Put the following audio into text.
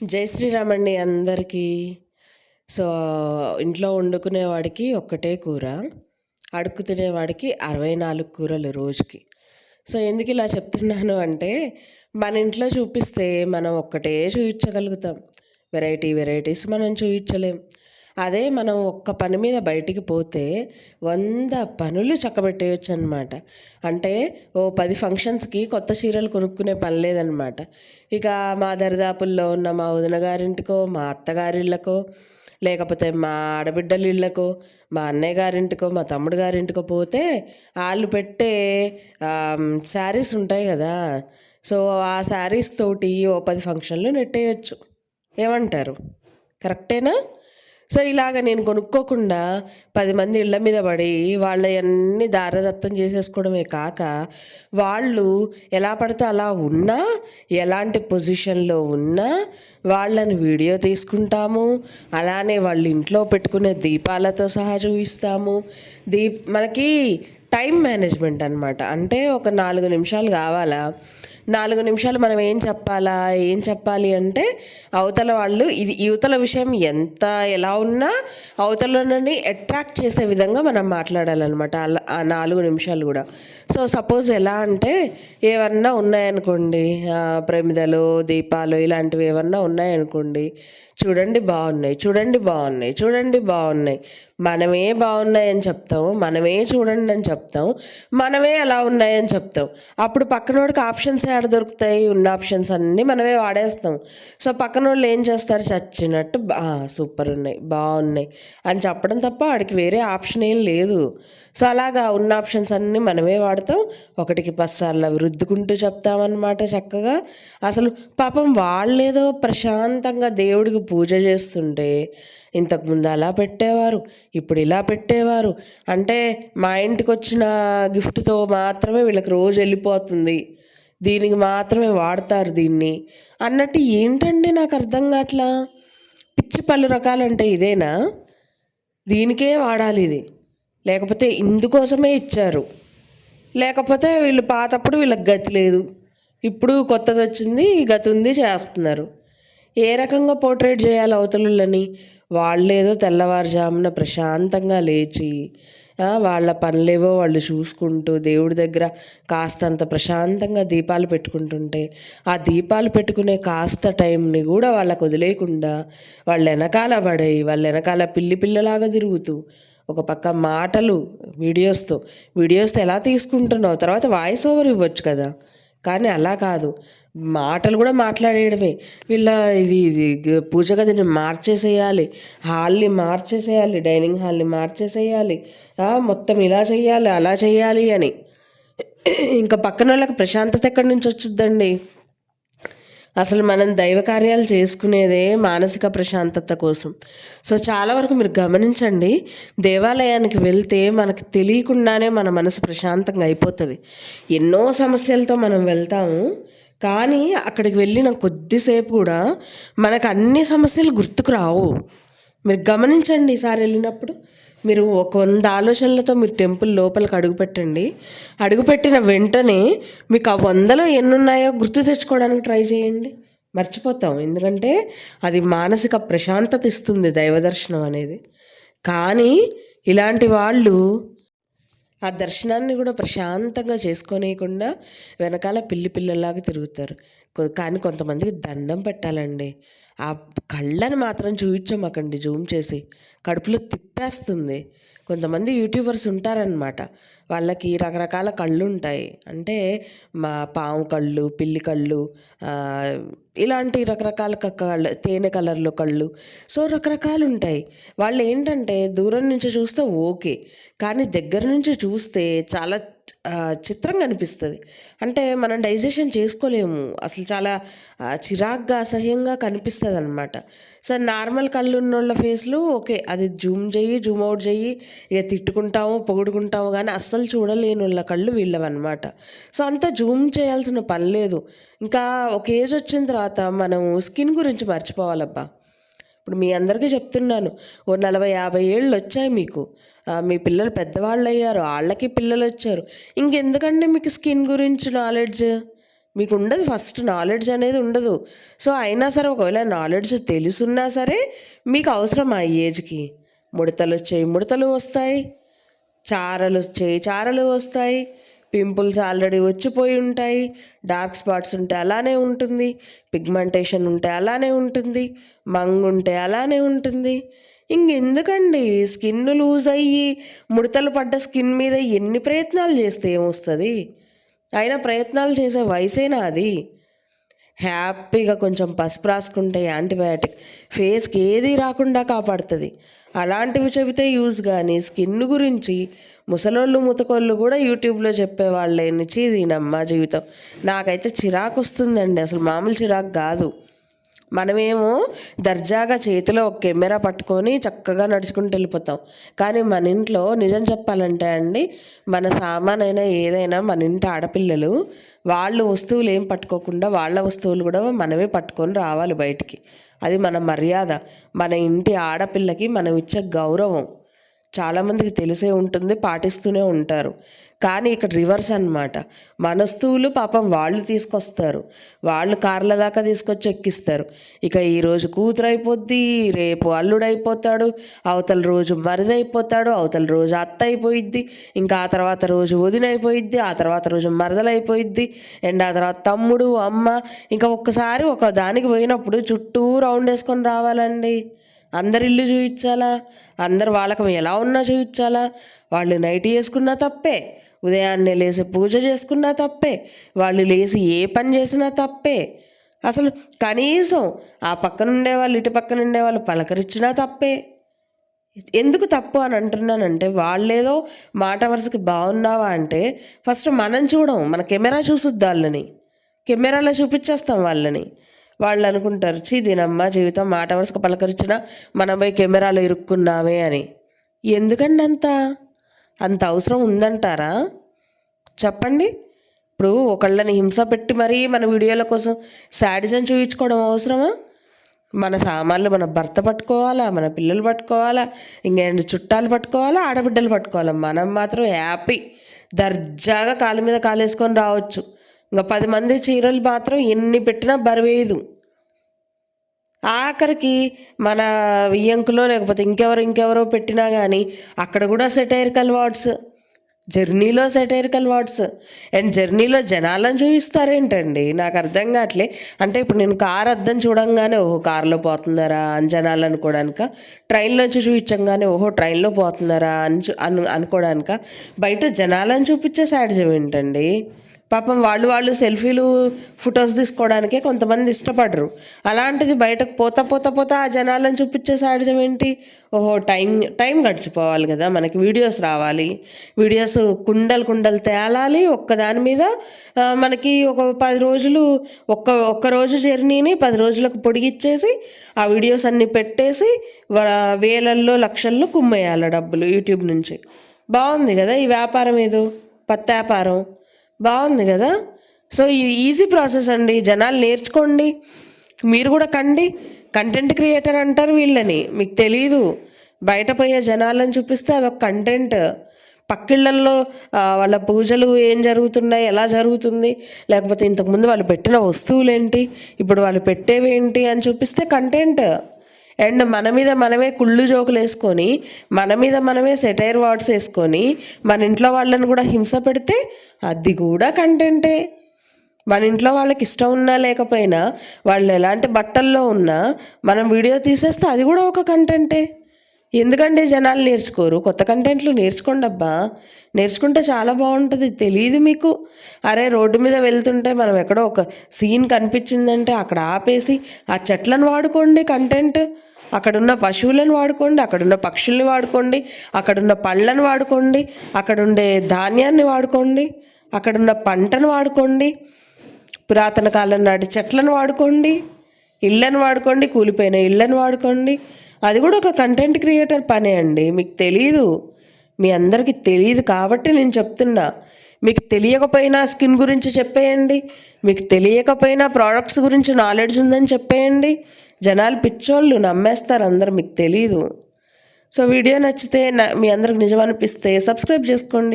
జై శ్రీరామ్ అండి అందరికీ. సో ఇంట్లో వండుకునేవాడికి ఒక్కటే కూర అడుక్కు తినేవాడికి అరవై నాలుగు కూరలు రోజుకి. సో ఎందుకు ఇలా చెప్తున్నాను అంటే మన ఇంట్లో చూపిస్తే మనం ఒక్కటే చూపించగలుగుతాం వెరైటీ వెరైటీస్ మనం చూపించలేం అదే మనం ఒక్క పని మీద బయటికి పోతే వంద పనులు చక్కబెట్టేయచ్చు అనమాట అంటే ఓ పది ఫంక్షన్స్కి కొత్త చీరలు కొనుక్కునే పని లేదనమాట ఇక మా దరిదాపుల్లో ఉన్న మా వదిన గారింటికో మా అత్తగారిళ్ళకో లేకపోతే మా ఆడబిడ్డల ఇళ్ళకో మా అన్నయ్య గారింటికో మా తమ్ముడు గారింటికో పోతే వాళ్ళు పెట్టే శారీస్ ఉంటాయి కదా. సో ఆ శారీస్ తోటి ఓ పది ఫంక్షన్లు నెట్టేయచ్చు. ఏమంటారు? కరెక్టేనా? సో ఇలాగ నేను కొనుక్కోకుండా పది మంది ఇళ్ళ మీద పడి వాళ్ళవన్నీ దారదత్తం చేసేసుకోవడమే కాక వాళ్ళు ఎలా పడితే అలా ఉన్నా ఎలాంటి పొజిషన్లో ఉన్నా వాళ్ళని వీడియో తీసుకుంటాము. అలానే వాళ్ళ ఇంట్లో పెట్టుకునే దీపాలతో సహా చూపిస్తాము. దీప్ మనకి టైం మేనేజ్మెంట్ అనమాట అంటే ఒక నాలుగు నిమిషాలు కావాలా? నాలుగు నిమిషాలు మనం ఏం చెప్పాలా? ఏం చెప్పాలి అంటే అవతల వాళ్ళు ఇది యువతల విషయం ఎంత ఎలా ఉన్నా అవతలని అట్రాక్ట్ చేసే విధంగా మనం మాట్లాడాలన్నమాట. అలా ఆ నాలుగు నిమిషాలు కూడా. సో సపోజ్ ఎలా అంటే ఏమన్నా ఉన్నాయనుకోండి ప్రమిదలు దీపాలు ఇలాంటివి ఏమన్నా ఉన్నాయనుకోండి చూడండి బాగున్నాయి చూడండి బాగున్నాయి చూడండి బాగున్నాయి. మనమే బాగున్నాయని చెప్తాం మనమే చూడండి అని చెప్తాం మనమే అలా ఉన్నాయని చెప్తాం. అప్పుడు పక్కనోడికి ఆప్షన్స్ ఏడ దొరుకుతాయి? ఉన్న ఆప్షన్స్ అన్నీ మనమే వాడేస్తాం. సో పక్కన వాళ్ళు ఏం చేస్తారు? చచ్చినట్టు సూపర్ ఉన్నాయి బాగున్నాయి అని చెప్పడం తప్ప వాడికి వేరే ఆప్షన్ ఏం లేదు. సో అలాగా ఉన్న ఆప్షన్స్ అన్నీ మనమే వాడతాం. ఒకటికి పసార్లు అవి రుద్దుకుంటూ చెప్తామన్నమాట చక్కగా. అసలు పాపం వాళ్ళేదో ప్రశాంతంగా దేవుడికి పూజ చేస్తుంటే ఇంతకుముందు అలా పెట్టేవారు ఇప్పుడు ఇలా పెట్టేవారు. అంటే మా ఇంటికి వచ్చిన గిఫ్ట్తో మాత్రమే వీళ్ళకి రోజు వెళ్ళిపోతుంది. దీనికి మాత్రమే వాడతారు దీన్ని. అన్నట్టు ఏంటండి నాకు అర్థం కావట్లా? పిచ్చి పళ్ళు రకాలంటే ఇదేనా? దీనికే వాడాలి ఇది. లేకపోతే ఇందుకోసమే ఇచ్చారు. లేకపోతే వీళ్ళు పాతప్పుడు వీళ్ళకి గతి లేదు. ఇప్పుడు కొత్తది వచ్చింది గతి ఉంది చేస్తున్నారు. ఏ రకంగా పోర్ట్రేట్ చేయాలి అవతలని వాళ్ళేదో తెల్లవారుజామున ప్రశాంతంగా లేచి వాళ్ళ పనులేవో వాళ్ళు చూసుకుంటూ దేవుడి దగ్గర కాస్తంత ప్రశాంతంగా దీపాలు పెట్టుకుంటుంటే ఆ దీపాలు పెట్టుకునే కాస్త టైంని కూడా వాళ్ళకు వదిలేయకుండా వాళ్ళ వెనకాల పడేయి వాళ్ళ వెనకాల పిల్లి పిల్లలాగా తిరుగుతూ ఒక పక్క మాటలు వీడియోస్తో వీడియోస్తో ఎలా తీసుకుంటున్నావు? తర్వాత వాయిస్ ఓవర్ ఇవ్వచ్చు కదా. కానీ అలా కాదు. మాటలు కూడా మాట్లాడేయడమే. వీళ్ళ ఇది ఇది పూజ గదిని మార్చేసేయాలి. హాల్ని మార్చేసేయాలి. డైనింగ్ హాల్ని మార్చేసేయాలి. మొత్తం ఇలా చేయాలి అలా చేయాలి అని. ఇంకా పక్కన వాళ్ళకి ప్రశాంతత ఎక్కడి నుంచి వచ్చుద్దండి? అసలు మనం దైవ కార్యాలు చేసుకునేదే మానసిక ప్రశాంతత కోసం. సో చాలా వరకు మీరు గమనించండి దేవాలయానికి వెళ్తే మనకు తెలియకుండానే మన మనసు ప్రశాంతంగా అయిపోతుంది. ఎన్నో సమస్యలతో మనం వెళ్తాము కానీ అక్కడికి వెళ్ళిన కొద్దిసేపు కూడా మనకు అన్ని సమస్యలు గుర్తుకు రావు. మీరు గమనించండి ఈసారి వెళ్ళినప్పుడు. మీరు ఒక వంద ఆలోచనలతో మీరు టెంపుల్ లోపలికి అడుగుపెట్టండి అడుగుపెట్టిన వెంటనే మీకు ఆ వందలో ఎన్ని ఉన్నాయో గుర్తు తెచ్చుకోవడానికి ట్రై చేయండి. మర్చిపోతాం. ఎందుకంటే అది మానసిక ప్రశాంతత ఇస్తుంది దైవ దర్శనం అనేది. కానీ ఇలాంటి వాళ్ళు ఆ దర్శనాన్ని కూడా ప్రశాంతంగా చేసుకోనియకుండా వెనకాల పిల్లి పిల్లలాగా తిరుగుతారు. కానీ కొంతమందికి దండం పెట్టాలండి. ఆ కళ్ళని మాత్రం చూపించమాకండి జూమ్ చేసి. కడుపులో తిప్పేస్తుంది. కొంతమంది యూట్యూబర్స్ ఉంటారనమాట వాళ్ళకి రకరకాల కళ్ళు ఉంటాయి అంటే మా పాము కళ్ళు పిల్లి కళ్ళు ఇలాంటి రకరకాల కళ్ళు తేనె కలర్లో కళ్ళు. సో రకరకాలు ఉంటాయి వాళ్ళు ఏంటంటే దూరం నుంచి చూస్తే ఓకే. కానీ దగ్గర నుంచి చూస్తే చాలా చిత్రంగా అనిపిస్తుంది. అంటే మనం డైజెషన్ చేసుకోలేము. అసలు చాలా చిరాగ్గా అసహ్యంగా కనిపిస్తుంది అనమాట సో నార్మల్ కళ్ళు ఉన్నోళ్ళ ఫేస్లు ఓకే అది జూమ్ చెయ్యి జూమ్ అవుట్ చెయ్యి ఇక తిట్టుకుంటాము పొగుడుకుంటాము కానీ అస్సలు చూడలేని వాళ్ళ కళ్ళు వీళ్ళవన్నమాట. సో అంతా జూమ్ చేయాల్సిన పని లేదు. ఇంకా ఒక ఏజ్ వచ్చిన తర్వాత మనం స్కిన్ గురించి మర్చిపోవాలబ్బా. ఇప్పుడు మీ అందరికీ చెప్తున్నాను ఓ నలభై యాభై ఏళ్ళు వచ్చాయి మీకు మీ పిల్లలు పెద్దవాళ్ళు అయ్యారు వాళ్ళకి పిల్లలు వచ్చారు ఇంకెందుకండి మీకు స్కిన్ గురించి నాలెడ్జ్? మీకు ఉండదు ఫస్ట్ నాలెడ్జ్ అనేది ఉండదు. సో అయినా సరే ఒకవేళ నాలెడ్జ్ తెలుసున్నా సరే మీకు అవసరం ఆ ఏజ్కి. ముడతలు వచ్చాయి ముడతలు వస్తాయి. చారలు వచ్చాయి చారలు వస్తాయి. పింపుల్స్ ఆల్రెడీ వచ్చిపోయి ఉంటాయి. డార్క్ స్పాట్స్ ఉంటే అలానే ఉంటుంది. పిగ్మెంటేషన్ ఉంటే అలానే ఉంటుంది. మంగు ఉంటే అలానే ఉంటుంది. ఇంకెందుకండి? స్కిన్ లూజ్ అయ్యి ముడతలు పడ్డ స్కిన్ మీద ఎన్ని ప్రయత్నాలు చేస్తే ఏమొస్తుంది? అయినా ప్రయత్నాలు చేసే వయసేనా అది? హ్యాపీగా కొంచెం పసుపు రాసుకుంటే యాంటీబయాటిక్. ఫేస్కి ఏది రాకుండా కాపాడుతుంది. అలాంటివి చెబితే యూజ్ కానీ స్కిన్ గురించి ముసలోళ్ళు ముతకోళ్ళు కూడా యూట్యూబ్లో చెప్పేవాళ్ళే. నుంచి ఇది నమ్మ జీవితం. నాకైతే చిరాకు వస్తుందండి అసలు మామూలు చిరాకు కాదు. మనమేమో దర్జాగా చేతిలో ఒక కెమెరా పట్టుకొని చక్కగా నడుచుకుంటూ వెళ్ళిపోతాం. కానీ మన ఇంట్లో నిజం చెప్పాలంటే అండి మన సామాన్ అయినా ఏదైనా మన ఇంటి ఆడపిల్లలు వాళ్ళు వస్తువులు ఏం పట్టుకోకుండా వాళ్ళ వస్తువులు కూడా మనమే పట్టుకొని రావాలి బయటికి. అది మన మర్యాద. మన ఇంటి ఆడపిల్లకి మనం ఇచ్చే గౌరవం. చాలామందికి తెలిసే ఉంటుంది పాటిస్తూనే ఉంటారు. కానీ ఇక్కడ రివర్స్ అనమాట మనస్తువులు పాపం వాళ్ళు తీసుకొస్తారు. వాళ్ళు కార్ల దాకా తీసుకొచ్చి ఎక్కిస్తారు. ఇక ఈరోజు కూతురు అయిపోద్ది రేపు అల్లుడు అయిపోతాడు అవతల రోజు మరిది అయిపోతాడు అవతల రోజు అత్త అయిపోయిద్ది ఇంకా ఆ తర్వాత రోజు వదిన అయిపోయిద్ది ఆ తర్వాత రోజు మరదలు అయిపోయిద్ది అండ్ ఆ తర్వాత తమ్ముడు అమ్మ ఇంకా ఒక్కసారి ఒక దానికి పోయినప్పుడు చుట్టూ రౌండ్ వేసుకొని రావాలండి. అందరి ఇల్లు చూయించాలా? అందరు వాళ్ళకం ఎలా ఉన్నా చూయించాలా? వాళ్ళు నైట్ చేసుకున్నా తప్పే. ఉదయాన్నే లేసి పూజ చేసుకున్నా తప్పే. వాళ్ళు లేచి ఏ పని చేసినా తప్పే. అసలు కనీసం ఆ పక్కన ఉండేవాళ్ళు ఇటు పక్కన ఉండేవాళ్ళు పలకరించినా తప్పే. ఎందుకు తప్పు అని అంటున్నానంటే వాళ్ళేదో మాట వరుసకి బాగున్నావా అంటే ఫస్ట్ మనం చూడం మన కెమెరా చూసుద్ది వాళ్ళని కెమెరాలో చూపించేస్తాం వాళ్ళని. వాళ్ళు అనుకుంటారు చీ దీనమ్మ జీవితం మాట వరుసకు పలకరించిన మనం పోయి కెమెరాలో ఇరుక్కున్నామే అని. ఎందుకండి అంత? అంత అవసరం ఉందంటారా? చెప్పండి. ఇప్పుడు ఒకళ్ళని హింస పెట్టి మరీ మన వీడియోల కోసం శాడిజం చూపించుకోవడం అవసరమా? మన సామాన్లు మన భర్త పట్టుకోవాలా? మన పిల్లలు పట్టుకోవాలా? ఇంకేంటి చుట్టాలు పట్టుకోవాలా? ఆడబిడ్డలు పట్టుకోవాలా? మనం మాత్రం హ్యాపీ దర్జాగా కాళ్ళ మీద కాలేసుకొని రావచ్చు. ఇంకా పది మంది చీరలు మాత్రం ఎన్ని పెట్టినా బరువేయదు ఆఖరికి మన వియ్యంకులో లేకపోతే ఇంకెవరు ఇంకెవరో పెట్టినా కానీ అక్కడ కూడా సెటైరికల్ వార్డ్స్ జర్నీలో సెటైరికల్ వార్డ్స్ అండ్ జర్నీలో జనాలను చూపిస్తారేంటండి నాకు అర్థం కావట్లే. అంటే ఇప్పుడు నేను కార్ అద్దం చూడంగానే ఓహో కారులో పోతున్నారా అని జనాలు అనుకోవడానిక ట్రైన్లోంచి చూపించంగానే ఓహో ట్రైన్లో పోతున్నారా అని అను అనుకోవడానిక బయట జనాలను చూపించే సాడిజం ఏంటండి? పాపం వాళ్ళు వాళ్ళు సెల్ఫీలు ఫొటోస్ తీసుకోవడానికే కొంతమంది ఇష్టపడరు. అలాంటిది బయటకు పోతా పోతా పోతా ఆ జనాలను చూపించే సాడిజం ఏంటి? ఓహో టైం టైం గడిచిపోవాలి కదా. మనకి వీడియోస్ రావాలి. వీడియోస్ కుండలు కుండలు తేలాలి. ఒక్క దాని మీద మనకి ఒక పది రోజులు ఒక్క ఒక్క రోజు జర్నీని పది రోజులకు పొడిగిచ్చేసి ఆ వీడియోస్ అన్నీ పెట్టేసి వేలల్లో లక్షల్లో కుమ్మేయాలి డబ్బులు యూట్యూబ్ నుంచి. బాగుంది కదా ఈ వ్యాపారం ఏదో? పత్త వ్యాపారం బాగుంది కదా? సో ఇది ఈజీ ప్రాసెస్ అండి. జనాలు నేర్చుకోండి. మీరు కూడా కండి. కంటెంట్ క్రియేటర్ అంటారు వీళ్ళని. మీకు తెలీదు. బయట పోయే జనాలను చూపిస్తే అదొక కంటెంట్. పక్కిళ్ళల్లో వాళ్ళ పూజలు ఏం జరుగుతున్నాయి ఎలా జరుగుతుంది లేకపోతే ఇంతకుముందు వాళ్ళు పెట్టిన వస్తువులు ఏంటి ఇప్పుడు వాళ్ళు పెట్టేవి ఏంటి అని చూపిస్తే కంటెంట్. అండ్ మన మీద మనమే కుళ్ళు జోకులు వేసుకొని మన మీద మనమే సెటైర్ వర్డ్స్ వేసుకొని మన ఇంట్లో వాళ్ళని కూడా హింస పెడితే అది కూడా కంటెంటే మన ఇంట్లో వాళ్ళకి ఇష్టం ఉన్నా లేకపోయినా వాళ్ళు ఎలాంటి బట్టల్లో ఉన్నా మనం వీడియో తీసేస్తే అది కూడా ఒక కంటెంటే ఎందుకంటే జనాలు నేర్చుకోరు. కొత్త కంటెంట్లు నేర్చుకోండి అబ్బా. నేర్చుకుంటే చాలా బాగుంటుంది. తెలియదు మీకు. అరే రోడ్డు మీద వెళ్తుంటే మనం ఎక్కడో ఒక సీన్ కనిపించిందంటే అక్కడ ఆపేసి ఆ చెట్లను వాడుకోండి కంటెంట్ అక్కడున్న పశువులను వాడుకోండి అక్కడున్న పక్షుల్ని వాడుకోండి అక్కడున్న పళ్ళను వాడుకోండి అక్కడుండే ధాన్యాన్ని వాడుకోండి అక్కడున్న పంటను వాడుకోండి పురాతన కాలం నాటి చెట్లను వాడుకోండి. ఇళ్ళను వాడుకోండి కూలిపోయిన ఇళ్ళను వాడుకోండి. అది కూడా ఒక కంటెంట్ క్రియేటర్ పనే అండి. మీకు తెలీదు. మీ అందరికీ తెలియదు కాబట్టి నేను చెప్తున్నా. మీకు తెలియకపోయినా స్కిన్ గురించి చెప్పేయండి. మీకు తెలియకపోయినా ప్రోడక్ట్స్ గురించి నాలెడ్జ్ ఉందని చెప్పేయండి. జనాలు పిచ్చోళ్ళు నమ్మేస్తారు. అందరు మీకు తెలీదు. సో వీడియో నచ్చితే మీ అందరికి నిజం అనిపిస్తే సబ్స్క్రైబ్ చేసుకోండి.